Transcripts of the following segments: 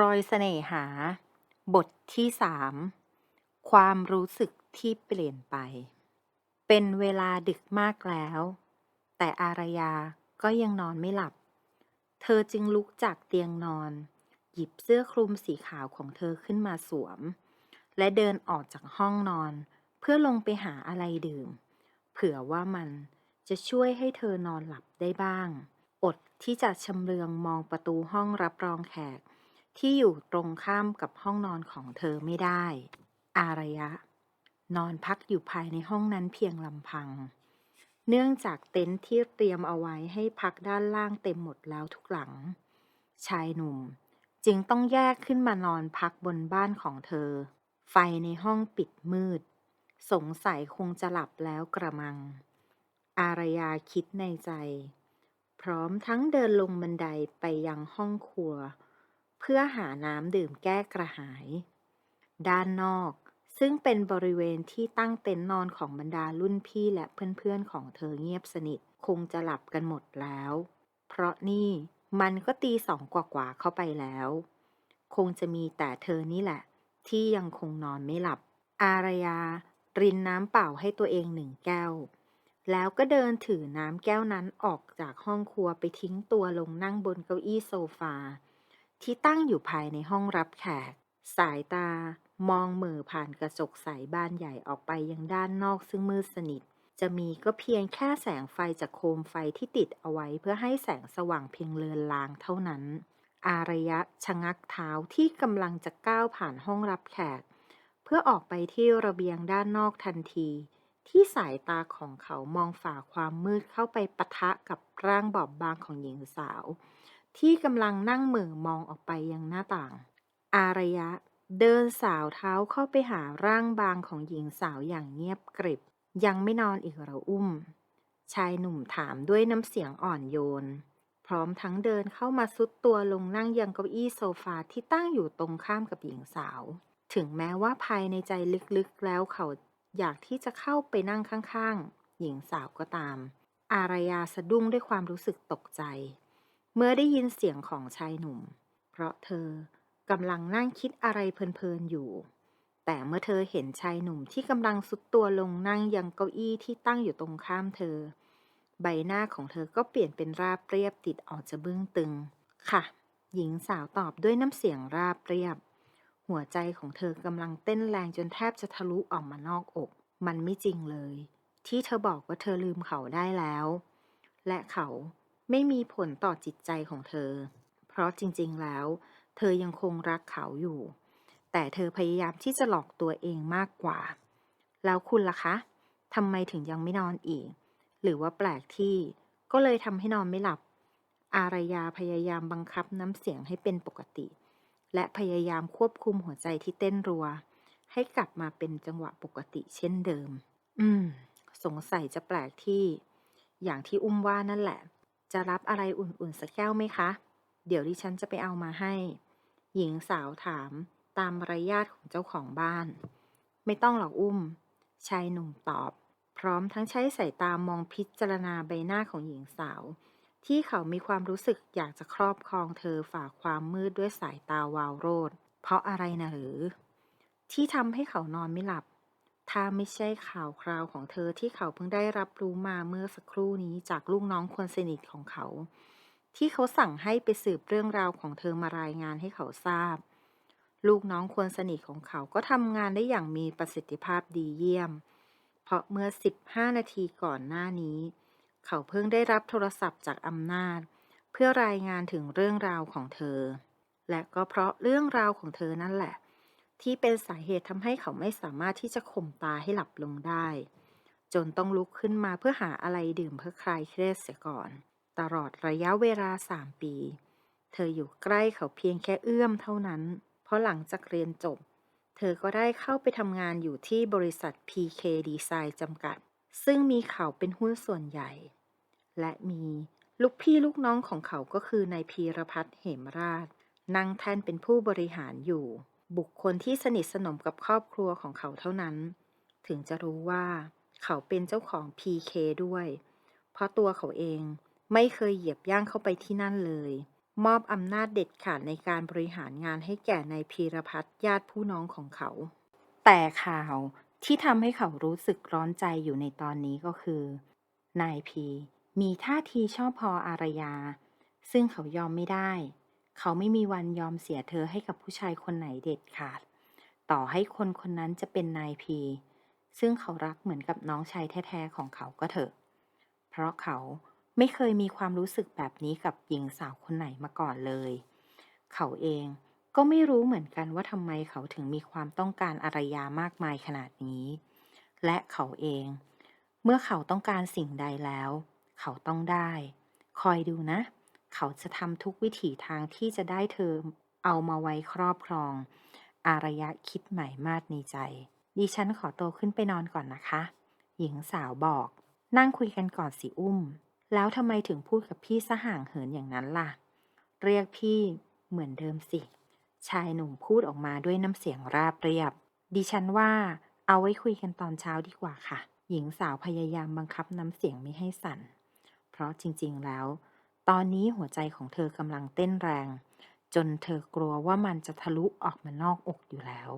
รอยเสน่หา บทที่สามความรู้สึกที่เปลี่ยนไป เป็นเวลาดึกมากแล้ว แต่อารยาก็ยังนอนไม่หลับ เธอจึงลุกจากเตียงนอน หยิบเสื้อคลุมสีขาวของเธอขึ้นมาสวม และเดินออกจากห้องนอน เพื่อลงไปหาอะไรดื่ม เผื่อว่ามันจะช่วยให้เธอนอนหลับได้บ้าง อดที่จะชำเลืองมองประตูห้องรับรองแขก ที่อยู่ตรงข้ามกับห้องนอนของเธอไม่ได้ อารยะ นอนพักอยู่ภายในห้องนั้นเพียงลำพัง เนื่องจากเต็นท์ที่เตรียมเอาไว้ให้พักด้านล่างเต็มหมดแล้วทุกหลัง ชายหนุ่มจึงต้องแยกขึ้นมานอนพักบนบ้านของเธอ ไฟในห้องปิดมืด สงสัยคงจะหลับแล้วกระมัง อารยาคิดในใจ พร้อมทั้งเดินลงบันไดไปยังห้องครัว เพื่อหาน้ำดื่มแก้กระหาย ด้านนอก ซึ่งเป็นบริเวณที่ตั้งเต็นท์นอนของบรรดารุ่นพี่และเพื่อนๆของเธอเงียบสนิท คงจะหลับกันหมดแล้ว เพราะนี่มันก็ตีสองกว่าๆเข้าไปแล้ว คงจะมีแต่เธอนี่แหละ ที่ยังคงนอนไม่หลับ อารยา รินน้ำเปล่าให้ตัวเองหนึ่งแก้ว แล้วก็เดินถือน้ำแก้วนั้นออกจากห้องครัวไปทิ้งตัวลงนั่งบนเก้าอี้โซฟา ที่ตั้งอยู่ภายในห้องรับแขก สายตามองเหม่อผ่านกระจกใสบานใหญ่ออกไปยังด้านนอกซึ่งมืดสนิท จะมีก็เพียงแค่แสงไฟจากโคมไฟที่ติดเอาไว้เพื่อให้แสงสว่างเพียงเลือนลางเท่านั้น อารยะชะงักเท้าที่กำลังจะก้าวผ่านห้องรับแขก เพื่อออกไปที่ระเบียงด้านนอกทันที ที่สายตาของเขามองฝ่าความมืดเข้าไปปะทะกับร่างบอบบางของหญิงสาว ที่กำลังนั่งเหม่อมองออกไปยังหน้าต่าง อารยะ เดินสาวเท้าเข้าไปหาร่างบางของหญิงสาวอย่างเงียบกริบ ยังไม่นอนอีกเหรออุ้ม ชายหนุ่มถามด้วยน้ำเสียงอ่อนโยน พร้อมทั้งเดินเข้ามาซุดตัวลงนั่งยังเก้าอี้โซฟาที่ตั้งอยู่ตรงข้ามกับหญิงสาว ถึงแม้ว่าภายในใจลึกๆแล้วเขาอยากที่จะเข้าไปนั่งข้างๆ หญิงสาวก็ตาม อารยาสะดุ้งด้วยความรู้สึกตกใจ เมื่อได้ยินเสียงของชายหนุ่ม เพราะเธอกำลังนั่งคิดอะไรเพลินๆอยู่ แต่เมื่อเธอเห็นชายหนุ่มที่กำลังสุดตัวลงนั่งยังเก้าอี้ที่ตั้งอยู่ตรงข้ามเธอ ใบหน้าของเธอก็เปลี่ยนเป็นราบเรียบติดออกจะเบึ้องตึง ค่ะ หญิงสาวตอบด้วยน้ำเสียงราบเรียบ หัวใจของเธอกำลังเต้นแรงจนแทบจะทะลุออกมานอกอก มันไม่จริงเลย ที่เธอบอกว่าเธอลืมเขาได้แล้ว และเขา ไม่มีผลต่อจิตใจของเธอ เพราะจริงๆแล้ว เธอยังคงรักเขาอยู่ แต่เธอพยายามที่จะหลอกตัวเองมากกว่า แล้วคุณล่ะคะทำไมถึงยังไม่นอนอีก หรือว่าแปลกที่ก็เลยทำให้นอนไม่หลับ อารยาพยายามบังคับน้ำเสียงให้เป็นปกติ และพยายามควบคุมหัวใจที่เต้นรัว ให้กลับมาเป็นจังหวะปกติเช่นเดิม อืม สงสัยจะแปลกที่ อย่างที่อุ้มว่านั่นแหละ จะรับอะไรอุ่นๆสักแก้วไหมคะ เดี๋ยวดิฉันจะไปเอามาให้ หญิงสาวถามตามมารยาทของเจ้าของบ้าน ไม่ต้องหรอกอุ้ม ชายหนุ่มตอบ พร้อมทั้งใช้สายตามองพิจารณาใบหน้าของหญิงสาว ที่เขามีความรู้สึกอยากจะครอบครองเธอฝ่าความมืดด้วยสายตาวาวโรด เพราะอะไรนะหรือ ที่ทำให้เขานอนไม่หลับ ถ้าไม่ใช่ข่าวคราวของเธอที่เขาเพิ่งได้รับรู้มาเมื่อสักครู่นี้จากลูกน้องคนสนิทของเขา ที่เขาสั่งให้ไปสืบเรื่องราวของเธอมารายงานให้เขาทราบ ลูกน้องคนสนิทของเขาก็ทำงานได้อย่างมีประสิทธิภาพดีเยี่ยม เพราะเมื่อ 15 นาทีก่อนหน้านี้ เขาเพิ่งได้รับโทรศัพท์จากอำนาจ เพื่อรายงานถึงเรื่องราวของเธอ และก็เพราะเรื่องราวของเธอนั่นแหละ ที่เป็นสาเหตุทำให้เขาไม่สามารถที่จะข่มตาให้หลับลงได้ จนต้องลุกขึ้นมาเพื่อหาอะไรดื่มเพื่อคลายเครียดเสียก่อน ตลอดระยะเวลาสามปี เธออยู่ใกล้เขาเพียงแค่เอื้อมเท่านั้น เพราะหลังจากเรียนจบ เธอก็ได้เข้าไปทำงานอยู่ที่บริษัท PK Design จำกัด ซึ่งมีเขาเป็นหุ้นส่วนใหญ่ และมีลูกพี่ลูกน้องของเขาก็คือนายพีรพัฒน์เหมราช นั่งแทนเป็นผู้บริหารอยู่ บุคคลที่สนิทสนมกับครอบครัวของเขาเท่านั้น ถึงจะรู้ว่าเขาเป็นเจ้าของ PK ด้วย เพราะตัวเขาเองไม่เคยเหยียบย่างเข้าไปที่นั่นเลย มอบอำนาจเด็ดขาดในการบริหารงานให้แก่นายพีรพัฒน์ญาติผู้น้องของเขา แต่ข่าวที่ทำให้เขารู้สึกร้อนใจอยู่ในตอนนี้ก็คือ นายพีมีท่าทีชอบพออารยา ซึ่งเขายอมไม่ได้ เขาไม่มีวันยอมเสียเธอให้กับผู้ชายคนไหนเด็ดขาด ต่อให้คนคนนั้นจะเป็นนายพี ซึ่งเขารักเหมือนกับน้องชายแท้ๆของเขาก็เถอะ เพราะเขาไม่เคยมีความรู้สึกแบบนี้กับหญิงสาวคนไหนมาก่อนเลย เขาเองก็ไม่รู้เหมือนกันว่าทำไมเขาถึงมีความต้องการอารยามากมายขนาดนี้ และเขาเอง เมื่อเขาต้องการสิ่งใดแล้ว เขาต้องได้ คอยดูนะ เขาจะทำทุกวิถีทางที่จะได้เธอเอามาไว้ครอบครอง อารยะคิดใหม่มาดในใจ ดิฉันขอโตวขึ้นไปนอนก่อนนะคะ หญิงสาวบอก นั่งคุยกันก่อนสิอุ้ม แล้วทำไมถึงพูดกับพี่สห่างเหินอย่างนั้นล่ะ เรียกพี่เหมือนเดิมสิ ชายหนุ่มพูดออกมาด้วยน้ำเสียงราบเรียบ ดิฉันว่าเอาไว้คุยกันตอนเช้าดีกว่าค่ะ หญิงสาวพยายามบังคับน้ำเสียงไม่ให้สั่น เพราะจริงๆแล้ว ตอนนี้หัวใจของเธอกำลังเต้นแรง จนเธอกลัวว่ามันจะทะลุออกมานอกอกอยู่แล้ว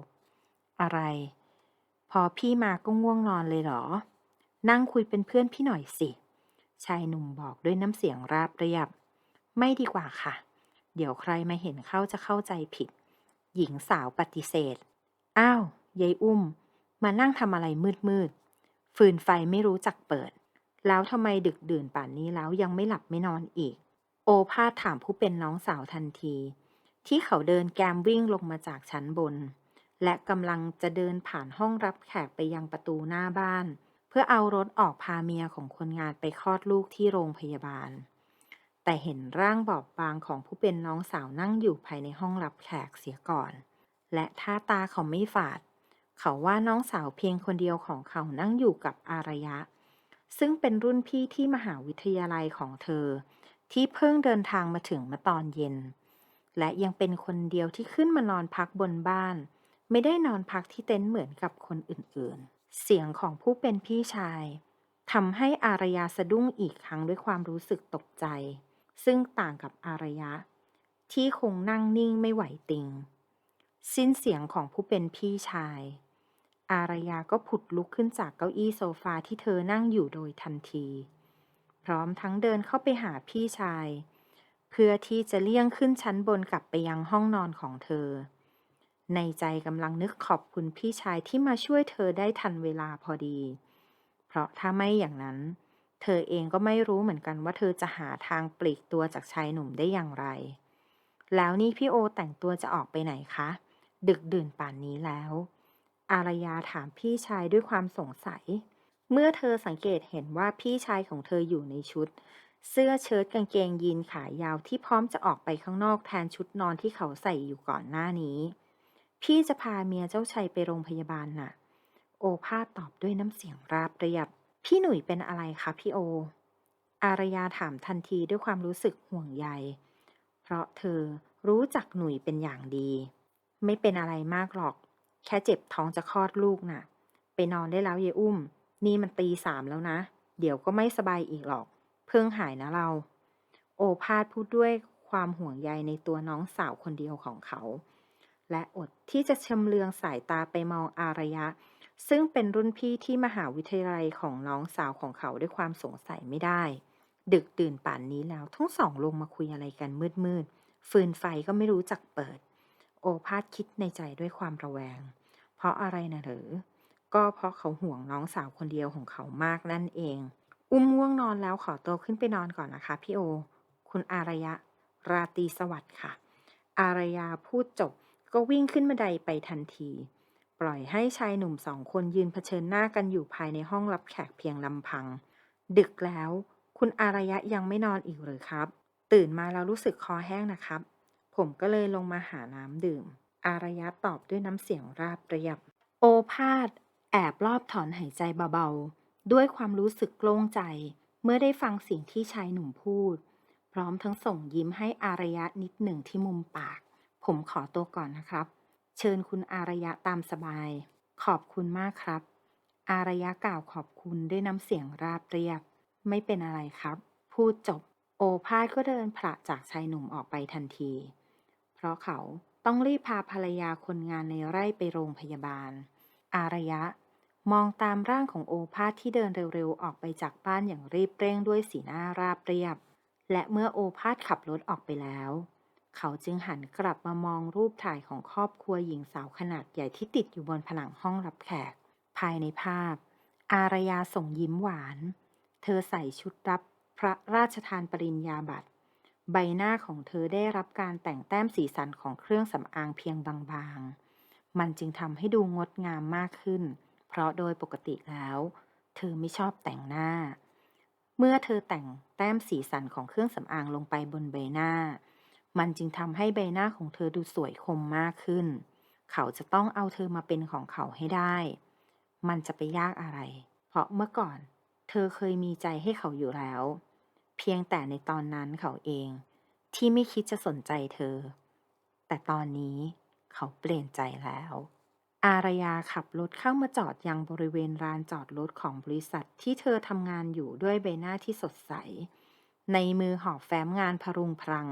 อะไร พอพี่มาก็ง่วงนอนเลยเหรอ นั่งคุยเป็นเพื่อนพี่หน่อยสิ ชายหนุ่มบอกด้วยน้ำเสียงราบเรียบ ไม่ดีกว่าค่ะ เดี๋ยวใครมาเห็นเข้าจะเข้าใจผิด หญิงสาวปฏิเสธ อ้าวยายอุ้ม มานั่งทำอะไรมืดมืดๆฟืนไฟไม่รู้จักเปิดแล้วทำไมดึกดื่นป่านนี้แล้วยังไม่หลับไม่นอนอีก โอภาสถามผู้เป็นน้องสาวทันที ที่เขาเดินแกมวิ่งลงมาจากชั้นบน และกำลังจะเดินผ่านห้องรับแขกไปยังประตูหน้าบ้าน เพื่อเอารถออกพาเมียของคนงานไปคลอดลูกที่โรงพยาบาล แต่เห็นร่างบอบบางของผู้เป็นน้องสาวนั่งอยู่ภายในห้องรับแขกเสียก่อน และท่าตาเขาไม่ฝาด เขาว่าน้องสาวเพียงคนเดียวของเขานั่งอยู่กับอารยะ ซึ่งเป็นรุ่นพี่ที่มหาวิทยาลัยของเธอ ที่เพิ่งเดินทางมาถึงมื่อตอนเย็น และยังเป็นคนเดียวที่ขึ้นมานอนพักบนบ้าน ไม่ได้นอนพักที่เต็นท์เหมือนกับคนอื่นๆ เสียงของผู้เป็นพี่ชายทำให้อารยาสะดุ้งอีกครั้งด้วยความรู้สึกตกใจ ซึ่งต่างกับอารยะ ที่คงนั่งนิ่งไม่ไหวติง สิ้นเสียงของผู้เป็นพี่ชาย อารยาก็ผุดลุกขึ้นจากเก้าอี้โซฟาที่เธอนั่งอยู่โดยทันที พร้อมทั้งเดินเข้าไปหาพี่ชาย เพื่อที่จะเลี่ยงขึ้นชั้นบนกลับไปยังห้องนอนของเธอ ในใจกำลังนึกขอบคุณพี่ชายที่มาช่วยเธอได้ทันเวลาพอดี เพราะถ้าไม่อย่างนั้น เธอเองก็ไม่รู้เหมือนกันว่าเธอจะหาทางปลีกตัวจากชายหนุ่มได้อย่างไร แล้วนี่พี่โอแต่งตัวจะออกไปไหนคะ ดึกดื่นป่านนี้แล้ว อารยาถามพี่ชายด้วยความสงสัย เมื่อเธอสังเกตเห็นว่าพี่ชายของเธออยู่ในชุด เสื้อเชิ้ตกางเกงยีนขายาวที่พร้อมจะออกไปข้างนอกแทนชุดนอนที่เขาใส่อยู่ก่อนหน้านี้ พี่จะพาเมียเจ้าชัยไปโรงพยาบาลน่ะ โอภาสตอบด้วยน้ำเสียงราบเรียบ พี่หนุ่ยเป็นอะไรคะพี่โอ อารยาถามทันทีด้วยความรู้สึกห่วงใย เพราะเธอรู้จักหนุ่ยเป็นอย่างดี ไม่เป็นอะไรมากหรอก แค่เจ็บท้องจะคลอดลูกน่ะ ไปนอนได้แล้วเยายอุ้ม นี่มันตีสามแล้วนะ เดี๋ยวก็ไม่สบายอีกหรอก เพิ่งหายนะเรา โอภาสพูดด้วยความห่วงใยในตัวน้องสาวคนเดียวของเขา และอดที่จะชำเลืองสายตาไปมองอารยะ ซึ่งเป็นรุ่นพี่ที่มหาวิทยาลัยของน้องสาวของเขาด้วยความสงสัยไม่ได้ ดึกดื่นป่านนี้แล้วทั้งสองลงมาคุยอะไรกันมืดๆฟืนไฟก็ไม่รู้จักเปิด โอภาสคิดในใจด้วยความระแวง เพราะอะไรนะหรือ ก็เพราะเขาห่วงน้องสาวคนเดียวของเขามากนั่นเอง อุ้มง่วงนอนแล้วขอตัวขึ้นไปนอนก่อนนะคะพี่โอ คุณอารยะ ราตรีสวัสดิ์ค่ะ อารยาพูดจบก็วิ่งขึ้นบันไดไปทันที ปล่อยให้ชายหนุ่มสองคนยืนเผชิญหน้ากันอยู่ภายในห้องรับแขกเพียงลำพัง ดึกแล้ว คุณอารยะยังไม่นอนอีกหรือครับ ตื่นมาแล้วรู้สึกคอแห้งนะครับ ผมก็เลยลงมาหาน้ำดื่ม อารยะตอบด้วยน้ำเสียงราบเรียบ โอภาส แอบรอบถอนหายใจเบาๆ ด้วยความรู้สึกโล่งใจ เมื่อได้ฟังสิ่งที่ชายหนุ่มพูด พร้อมทั้งส่งยิ้มให้อารยะนิดหนึ่งที่มุมปาก ผมขอตัวก่อนนะครับ เชิญคุณอารยะตามสบาย ขอบคุณมากครับ อารยะกล่าวขอบคุณด้วยน้ำเสียงราบเรียบ ไม่เป็นอะไรครับ พูดจบ โอภาสก็เดินผละจากชายหนุ่มออกไปทันที เพราะเขาต้องรีบพาภรรยาคนงานในไร่ไปโรงพยาบาล อารยะ มองตามร่างของโอภาสที่เดินเร็วๆ ออกไปจากบ้านอย่างรีบเร่งด้วยสีหน้าราบเรียบ และเมื่อโอภาสขับรถออกไปแล้ว เขาจึงหันกลับมามองรูปถ่ายของครอบครัวหญิงสาวขนาดใหญ่ที่ติดอยู่บนผนังห้องรับแขก ภายในภาพ อารยาส่งยิ้มหวาน เธอใส่ชุดรับพระราชทานปริญญาบัตร ใบหน้าของเธอได้รับการแต่งแต้มสีสันของเครื่องสำอางเพียงบางๆ มันจึงทำให้ดูงดงามมากขึ้น เพราะโดยปกติแล้ว เธอไม่ชอบแต่งหน้า เมื่อเธอแต่งแต้มสีสันของเครื่องสำอางลงไปบนใบหน้า มันจึงทำให้ใบหน้าของเธอดูสวยคมมากขึ้น เขาจะต้องเอาเธอมาเป็นของเขาให้ได้ มันจะไปยากอะไร เพราะเมื่อก่อน เธอเคยมีใจให้เขาอยู่แล้ว เพียงแต่ในตอนนั้นเขาเอง ที่ไม่คิดจะสนใจเธอ แต่ตอนนี้เขาเปลี่ยนใจแล้ว อารยาขับรถเข้ามาจอดยังบริเวณลานจอดรถของบริษัทที่เธอทำงานอยู่ด้วยใบหน้าที่สดใส ในมือหอบแฟ้มงานพรุงพรัง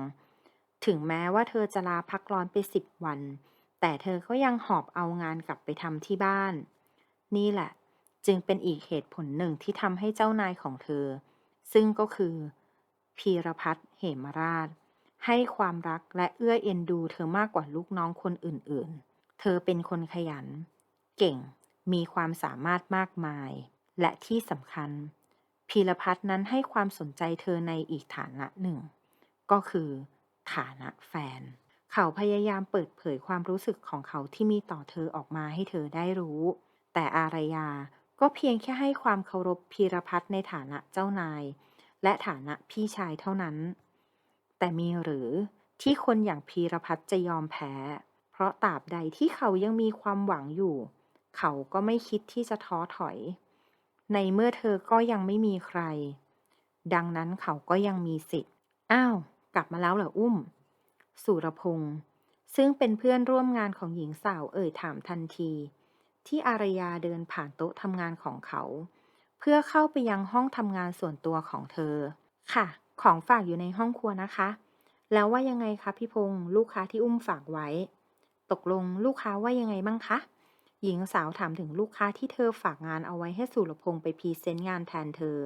ถึงแม้ว่าเธอจะลาพักร้อนไปสิบวัน แต่เธอก็ยังหอบเอางานกลับไปทำที่บ้าน นี่แหละ จึงเป็นอีกเหตุผลหนึ่งที่ทำให้เจ้านายของเธอ ซึ่งก็คือ พีรพัฒน์เหมราช ให้ความรักและเอื้อเอ็นดูเธอมากกว่าลูกน้องคนอื่นๆ เธอเป็นคนขยัน เก่ง มีความสามารถมากมาย และที่สำคัญ พีรพัฒน์นั้นให้ความสนใจเธอในอีกฐานะหนึ่ง ก็คือ ฐานะแฟน เขาพยายามเปิดเผยความรู้สึกของเขาที่มีต่อเธอออกมาให้เธอได้รู้ แต่อารยาก็เพียงแค่ให้ความเคารพพีรพัฒน์ในฐานะเจ้านาย และฐานะพี่ชายเท่านั้น แต่มีหรือที่คนอย่างพีรพัฒน์จะยอมแพ้ ราะตราบใดที่เขายังมีความหวังอยู่ เขาก็ไม่คิดที่จะท้อถอย ในเมื่อเธอก็ยังไม่มีใคร ดังนั้นเขาก็ยังมีสิทธิ์ อ้าว กลับมาแล้วเหรออุ้ม สุรพงษ์ซึ่งเป็นเพื่อนร่วมงานของหญิงสาวเอ่ยถามทันที ที่อารยาเดินผ่านโต๊ะทำงานของเขา เพื่อเข้าไปยังห้องทำงานส่วนตัวของเธอ ค่ะ ของฝากอยู่ในห้องครัวนะคะ แล้วว่ายังไงคะพี่พงษ์ลูกค้าที่อุ้มฝากไว้ ตกลงลูกค้าว่ายังไงบ้างคะ หญิงสาวถามถึงลูกค้าที่เธอฝากงานเอาไว้ให้สุรพงษ์ไปพรีเซนต์งานแทนเธอ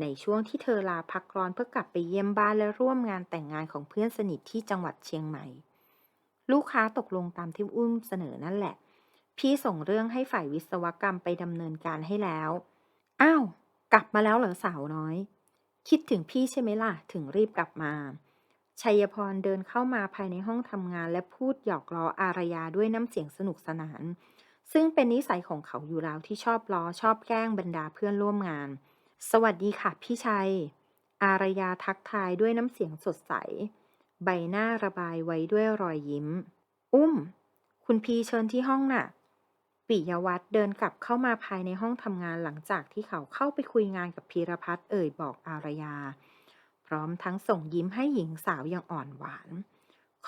ในช่วงที่เธอลาพักร้อนเพื่อกลับไปเยี่ยมบ้านและร่วมงานแต่งงานของเพื่อนสนิทที่จังหวัดเชียงใหม่ ลูกค้าตกลงตามที่อุ้มเสนอนั่นแหละ พี่ส่งเรื่องให้ฝ่ายวิศวกรรมไปดำเนินการให้แล้ว อ้าว กลับมาแล้วเหรอสาวน้อย คิดถึงพี่ใช่ไหมล่ะ ถึงรีบกลับมา ชัยพรเดินเข้ามาภายในห้องทำงานและพูดหยอกล้ออารยาด้วยน้ำเสียงสนุกสนาน ซึ่งเป็นนิสัยของเขาอยู่แล้วที่ชอบล้อชอบแกล้งบรรดาเพื่อนร่วมงาน สวัสดีค่ะพี่ชัย อารยาทักทายด้วยน้ำเสียงสดใส ใบหน้าระบายไว้ด้วยรอยยิ้ม อุ้ม คุณพีเชิญที่ห้องน่ะ ปิยวัตรเดินกลับเข้ามาภายในห้องทำงานหลังจากที่เขาเข้าไปคุยงานกับพีรพัฒน์เอ่ยบอกอารยา ร้อมทั้งส่งยิ้มให้หญิงสาวอย่างอ่อนหวาน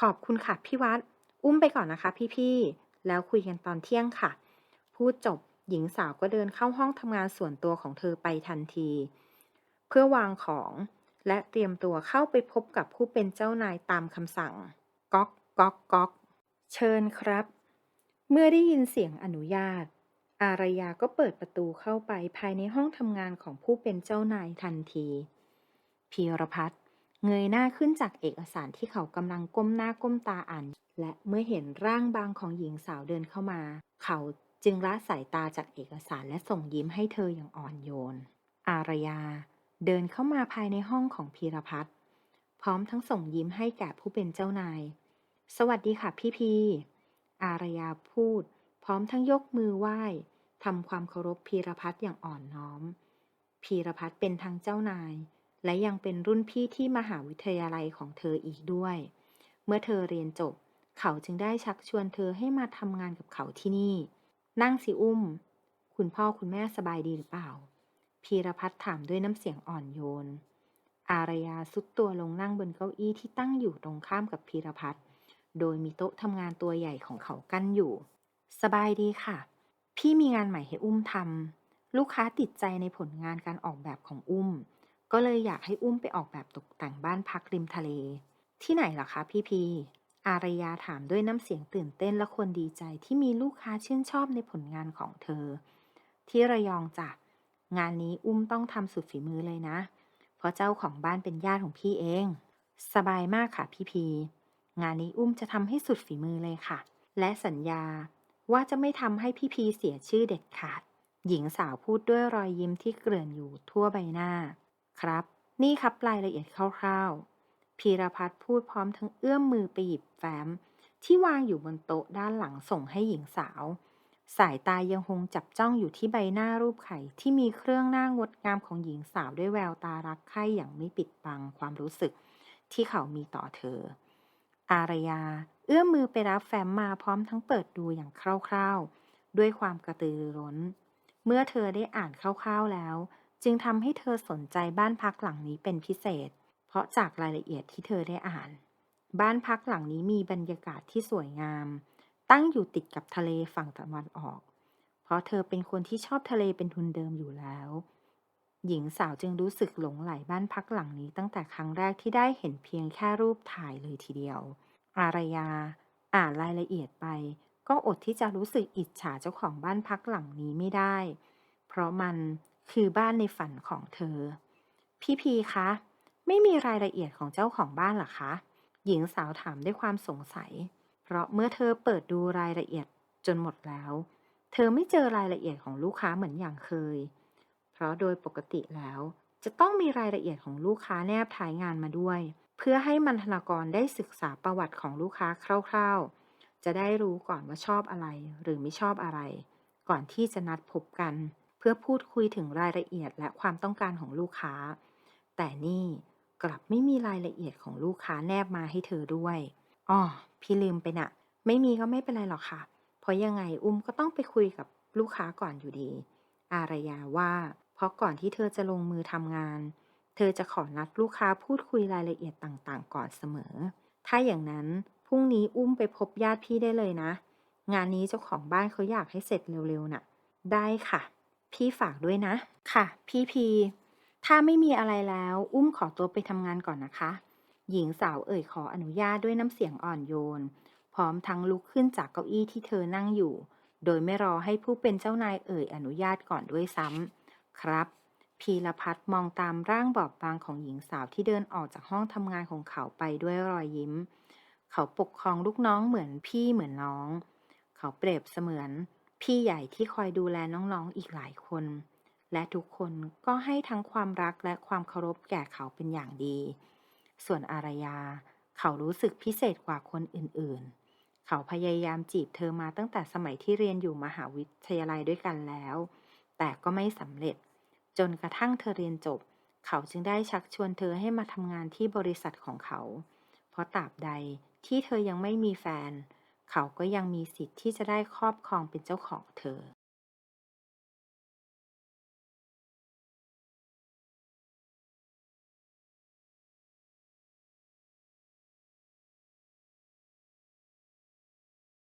ขอบคุณค่ะพี่วัด อุ้มไปก่อนนะคะพี่ๆ แล้วคุยกันตอนเที่ยงค่ะ พูดจบหญิงสาวก็เดินเข้าห้องทำงานส่วนตัวของเธอไปทันที เพื่อวางของและเตรียมตัวเข้าไปพบกับผู้เป็นเจ้านายตามคำสั่ง ก๊อกก๊อกก๊อก เชิญครับ เมื่อได้ยินเสียงอนุญาต อารยาก็เปิดประตูเข้าไปภายในห้องทำงานของผู้เป็นเจ้านายทันที พีรพัฒน์เงยหน้าขึ้นจากเอกสารที่เขากำลังก้มหน้าก้มตาอ่าน และเมื่อเห็นร่างบางของหญิงสาวเดินเข้ามา เขาจึงละสายตาจากเอกสารและส่งยิ้มให้เธออย่างอ่อนโยน อารยา เดินเข้ามาภายในห้องของพีรพัฒน์พร้อมทั้งส่งยิ้มให้แก่ผู้เป็นเจ้านาย สวัสดีค่ะพี่พี อารยาพูด พร้อมทั้งยกมือไหว้ทำความเคารพพีรพัฒน์อย่างอ่อนน้อม พีรพัฒน์เป็นทั้งเจ้านาย และยังเป็นรุ่นพี่ที่มหาวิทยาลัยของเธออีกด้วย เมื่อเธอเรียนจบ เขาจึงได้ชักชวนเธอให้มาทำงานกับเขาที่นี่ นั่งสิอุ้ม คุณพ่อคุณแม่สบายดีหรือเปล่า พีรพัฒน์ถามด้วยน้ำเสียงอ่อนโยน อารยาซุดตัวลงนั่งบนเก้าอี้ที่ตั้งอยู่ตรงข้ามกับพีรพัฒน์โดยมีโต๊ะทำงานตัวใหญ่ของเขากั้นอยู่ สบายดีค่ะ พี่มีงานใหม่ให้อุ้มทำลูกค้าติดใจในผลงานการออกแบบของอุ้ม ก็เลยอยากให้อุ้มไปออกแบบตกแต่งบ้านพักริมทะเล ที่ไหนเหรอคะพี่พีอารยาถามด้วยน้ำเสียงตื่นเต้นและคนดีใจที่มีลูกค้าชื่นชอบในผลงานของเธอ ที่ระยองจ้ะงานนี้อุ้มต้องทำสุดฝีมือเลยนะ เพราะเจ้าของบ้านเป็นญาติของพี่เอง สบายมากค่ะพี่พี งานนี้อุ้มจะทำให้สุดฝีมือเลยค่ะ และสัญญาว่าจะไม่ทำให้พี่พีเสียชื่อเด็ดขาด หญิงสาวพูดด้วยรอยยิ้มที่เกลื่อนอยู่ทั่วใบหน้า ครับ นี่ครับรายละเอียดคร่าวๆ พีรพัฒน์พูดพร้อมทั้งเอื้อมมือไปหยิบแฟ้ม ที่วางอยู่บนโต๊ะด้านหลังส่งให้หญิงสาว สายตายังคงจับจ้องอยู่ที่ใบหน้ารูปไข่ที่มีเครื่องหน้างดงามของหญิงสาวด้วยแววตารักใคร่อย่างไม่ปิดบังความรู้สึก ที่เขามีต่อเธอ อารยา เอื้อมมือไปรับแฟ้มมาพร้อมทั้งเปิดดูอย่างคร่าวๆ ด้วยความกระตือรือร้น เมื่อเธอได้อ่านคร่าวๆแล้ว จึงทำให้เธอสนใจบ้านพักหลังนี้เป็นพิเศษ เพราะจากรายละเอียดที่เธอได้อ่าน บ้านพักหลังนี้มีบรรยากาศที่สวยงาม ตั้งอยู่ติดกับทะเลฝั่งตะวันออก เพราะเธอเป็นคนที่ชอบทะเลเป็นทุนเดิมอยู่แล้ว หญิงสาวจึงรู้สึกหลงใหลบ้านพักหลังนี้ตั้งแต่ครั้งแรกที่ได้เห็นเพียงแค่รูปถ่ายเลยทีเดียว อารยา อ่านรายละเอียดไป ก็อดที่จะรู้สึกอิจฉาเจ้าของบ้านพักหลังนี้ไม่ได้ เพราะมัน คือบ้านในฝันของเธอ พี่พีคะ ไม่มีรายละเอียดของเจ้าของบ้านหรอคะ หญิงสาวถามด้วยความสงสัย เพราะเมื่อเธอเปิดดูรายละเอียดจนหมดแล้ว เธอไม่เจอรายละเอียดของลูกค้าเหมือนอย่างเคย เพราะโดยปกติแล้ว จะต้องมีรายละเอียดของลูกค้าแนบท้ายงานมาด้วย เพื่อให้มันธนากรได้ศึกษาประวัติของลูกค้าคร่าวๆ จะได้รู้ก่อนว่าชอบอะไรหรือไม่ชอบอะไร ก่อนที่จะนัดพบกัน พื่อพูดคุยถึงรายละเอียดและความต้องการของลูกค้า แต่นี่กลับไม่มีรายละเอียดของลูกค้าแนบมาให้เธอด้วยอ๋อพี่ลืมไปน่ะ ไม่มีก็ไม่เป็นไรหรอกค่ะ เพราะยังไงอุ้มก็ต้องไปคุยกับลูกค้าก่อนอยู่ดี อารยาว่า เพราะก่อนที่เธอจะลงมือทำงาน เธอจะขอนัดลูกค้าพูดคุยรายละเอียดต่างๆ ก่อนเสมอ ถ้าอย่างนั้นพรุ่งนี้อุ้มไปพบญาติพี่ได้เลยนะ งานนี้เจ้าของบ้านเขาอยากให้เสร็จเร็วๆน่ะ ได้ค่ะ พี่ฝากด้วยนะ ค่ะ พี่พี ถ้าไม่มีอะไรแล้ว อุ้มขอตัวไปทำงานก่อนนะคะ หญิงสาวเอ่ยขออนุญาตด้วยน้ำเสียงอ่อนโยน พร้อมทั้งลุกขึ้นจากเก้าอี้ที่เธอนั่งอยู่ โดยไม่รอให้ผู้เป็นเจ้านายเอ่ยอนุญาตก่อนด้วยซ้ำครับ พีรพัฒน์มองตามร่างบอบบางของหญิงสาวที่เดินออกจากห้องทำงานของเขาไปด้วยรอยยิ้ม เขาปกครองลูกน้องเหมือนพี่เหมือนน้อง เขาเปรียบเสมือน พี่ใหญ่ที่คอยดูแลน้องๆอีกหลายคน และทุกคนก็ให้ทั้งความรักและความเคารพแก่เขาเป็นอย่างดี ส่วนอารยา เขารู้สึกพิเศษกว่าคนอื่นๆ เขาพยายามจีบเธอมาตั้งแต่สมัยที่เรียนอยู่มหาวิทยาลัยด้วยกันแล้ว แต่ก็ไม่สำเร็จ จนกระทั่งเธอเรียนจบ เขาจึงได้ชักชวนเธอให้มาทำงานที่บริษัทของเขา เพราะตราบใดที่เธอยังไม่มีแฟน เขาก็ยังมีสิทธิ์ที่จะได้ครอบครองเป็นเจ้าของเธอ